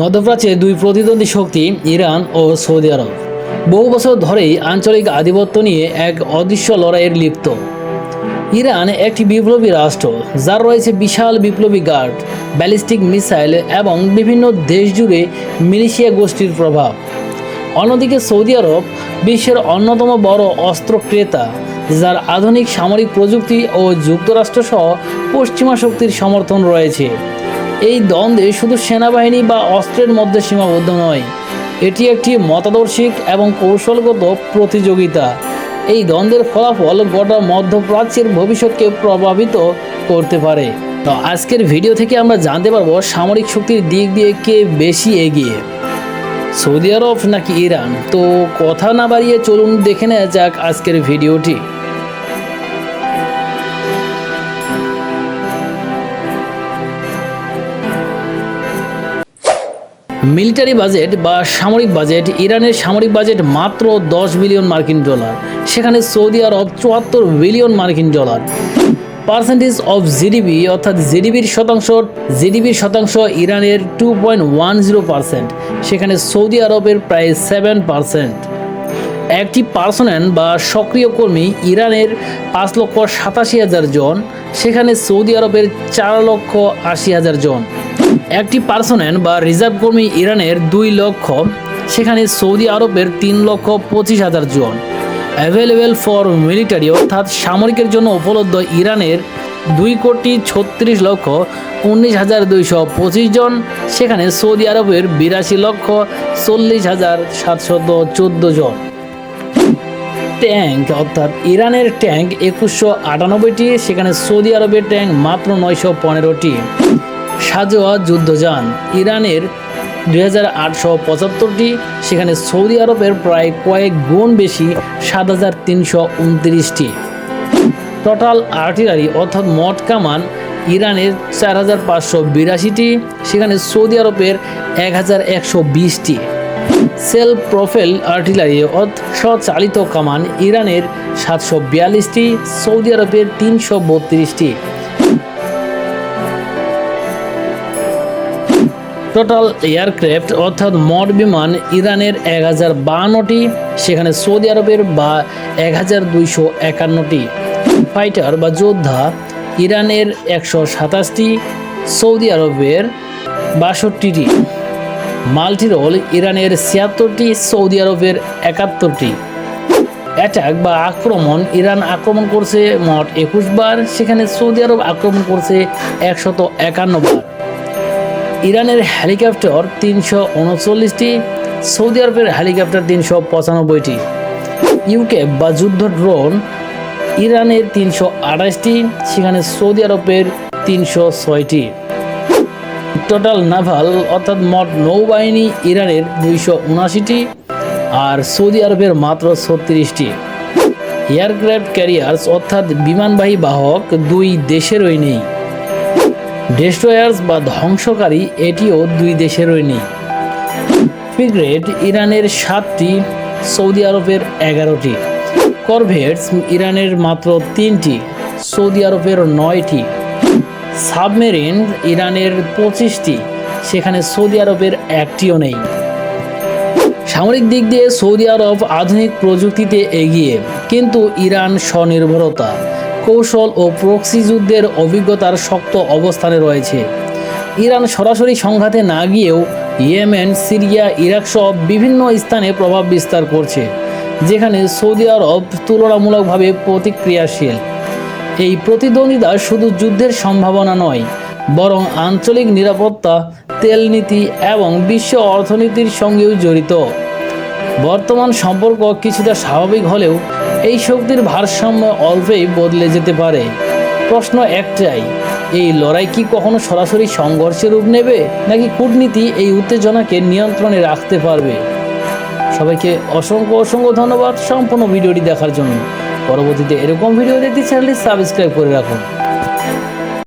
মধ্যপ্রাচ্যে দুই প্রতিদ্বন্দ্বী শক্তি ইরান ও সৌদি আরব। বহু বছর ধরেই আঞ্চলিক আধিপত্য নিয়ে এক অদৃশ্য লড়াইয়ের লিপ্ত। ইরান একটি বিপ্লবী রাষ্ট্র, যার রয়েছে বিশাল বিপ্লবী গার্ড, ব্যালিস্টিক মিসাইল এবং বিভিন্ন দেশ জুড়ে মিলিশিয়া গোষ্ঠীর প্রভাব। অন্যদিকে সৌদি আরব বিশ্বের অন্যতম বড় অস্ত্র ক্রেতা, যার আধুনিক সামরিক প্রযুক্তি ও যুক্তরাষ্ট্রসহ পশ্চিমা শক্তির সমর্থন রয়েছে। এই দ্বন্দ্বে শুধু সেনাবাহিনী বা অস্ত্রের মধ্যে সীমাবদ্ধ নয়, এটি একটি মতাদর্শিক এবং কৌশলগত প্রতিযোগিতা। এই দ্বন্দ্বের ফলাফল গোটা মধ্যপ্রাচ্যের ভবিষ্যৎকে প্রভাবিত করতে পারে। তো আজকের ভিডিও থেকে আমরা জানতে পারব সামরিক শক্তির দিক দিয়ে কে বেশি এগিয়ে। সৌদি আরব নাকি ইরান? তো কথা না বাড়িয়ে চলুন দেখে নেওয়া যাক আজকের ভিডিওটি। মিলিটারি বাজেট বা সামরিক বাজেট, ইরানের সামরিক বাজেট মাত্র দশ বিলিয়ন মার্কিন ডলার। সেখানে সৌদি আরব চুয়াত্তর বিলিয়ন মার্কিন ডলার। পার্সেন্টেজ অফ জিডিপি, অর্থাৎ জিডিপির শতাংশ জিডিপির শতাংশ ইরানের two point one zero percent সেখানে সৌদি আরবের প্রায় সেভেন পার্সেন্ট একটি পার্সোনেন্ট বা সক্রিয় কর্মী ইরানের পাঁচ লক্ষ সাতাশি হাজার জন, সেখানে সৌদি আরবের চার লক্ষ আশি হাজার জন। একটি পার্সোনেন্ট বা রিজার্ভ কর্মী ইরানের দুই লক্ষ, সেখানে সৌদি আরবের তিন লক্ষ পঁচিশ হাজার জন। অ্যাভেলেবেল ফর মিলিটারি অর্থাৎ সামরিকের জন্য উপলব্ধ ইরানের দুই কোটি ছত্রিশ লক্ষ উনিশ হাজার দুইশো পঁচিশ জন, সেখানে সৌদি আরবের বিরাশি লক্ষ চল্লিশ হাজার সাতশত চোদ্দ জন। ট্যাঙ্ক অর্থাৎ ইরানের ট্যাঙ্ক একুশশো আটানব্বইটি, সেখানে সৌদি আরবের ট্যাঙ্ক মাত্র নয়শো পনেরোটি। সাজোয়া যুদ্ধযান। ইরানের দুই হাজার আটশো পঁচাত্তরটি, সেখানে সৌদি আরবের প্রায় কয়েক গুণ বেশি, সাত হাজার তিনশো উনত্রিশটি। টোটাল আর্টিলারি অর্থাৎ মট কামান, ইরানের চার হাজার পাঁচশো বিরাশিটি, সেখানে সৌদি আরবের এক হাজার একশো বিশটি। সেলফ প্রোফেল আর্টিলারি অর্থাৎ স্বচালিত কামান, ইরানের সাতশো বিয়াল্লিশটি, সৌদি আরবের তিনশো বত্রিশটি। টোটাল এয়ারক্রাফট অর্থাৎ মড বিমান ইরানের এক হাজার বাহান্নটি, সেখানে সৌদি আরবের বা এক হাজার দুইশো একান্নটি। ফাইটার বা যোদ্ধা ইরানের একশো সাতাশটি, সৌদি আরবের বাষট্টিটি। মাল্টিরোল ইরানের ছিয়াত্তরটি, সৌদি আরবের একাত্তরটি। অ্যাটাক বা আক্রমণ, ইরান আক্রমণ করছে মোট একুশ বার, সেখানে সৌদি আরব আক্রমণ করছে একশত একান্ন বার। ইরানের হেলিকপ্টার তিনশো উনচল্লিশটি, সৌদি আরবের হেলিকপ্টার তিনশো পঁচানব্বইটি ইউকে বা যুদ্ধ ড্রোন ইরানের তিনশো আঠাশটি, সেখানে সৌদি আরবের তিনশো ছয়টি। টোটাল নাভাল অর্থাৎ মোট নৌবাহিনী ইরানের দুইশো উনাশিটি আর সৌদি আরবের মাত্র ছত্রিশটি। এয়ারক্রাফট ক্যারিয়ার্স অর্থাৎ বিমানবাহী বাহক, দুই দেশেরই নেই। ডেস্ট্রয়ার্স বা ধ্বংসকারী এটিও দুই দেশেরই নেই ফ্রিগেট ইরানের সাতটি, সৌদি আরবের এগারোটি, করভেটস ইরানের মাত্র তিনটি, সৌদি আরবের নয়টি, সাবমেরিন ইরানের পঁচিশটি, সেখানে সৌদি আরবের একটিও নেই। সামরিক দিক দিয়ে সৌদি আরব আধুনিক প্রযুক্তিতে এগিয়ে, কিন্তু ইরান স্বনির্ভরতা। কৌশল ও প্রক্সি যুদ্ধের অভিজ্ঞতার শক্ত অবস্থানে রয়েছে। ইরান সরাসরি সংঘাতে না গিয়েও ইয়েমেন, সিরিয়া, ইরাক সহ বিভিন্ন স্থানে প্রভাব বিস্তার করছে, যেখানে সৌদি আরব তুলনামূলকভাবে প্রতিক্রিয়াশীল। এই প্রতিদ্বন্দ্বিতা শুধু যুদ্ধের সম্ভাবনা নয়, বরং আঞ্চলিক নিরাপত্তা, তেল নীতি এবং বিশ্ব অর্থনীতির সঙ্গেও জড়িত। বর্তমান সম্পর্ক কিছুটা স্বাভাবিক হলেও এই শক্তির ভারসাম্য অল্পেই বদলে যেতে পারে। প্রশ্ন একটাই, এই লড়াই কি কখনো সরাসরি সংঘর্ষের রূপ নেবে, নাকি কূটনীতি এই উত্তেজনাকে নিয়ন্ত্রণে রাখতে পারবে? সবাইকে অসংখ্য অসংখ্য ধন্যবাদ সম্পূর্ণ ভিডিওটি দেখার জন্য। পরবর্তীতে এরকম ভিডিও দেখতে চাইলে সাবস্ক্রাইব করে রাখুন।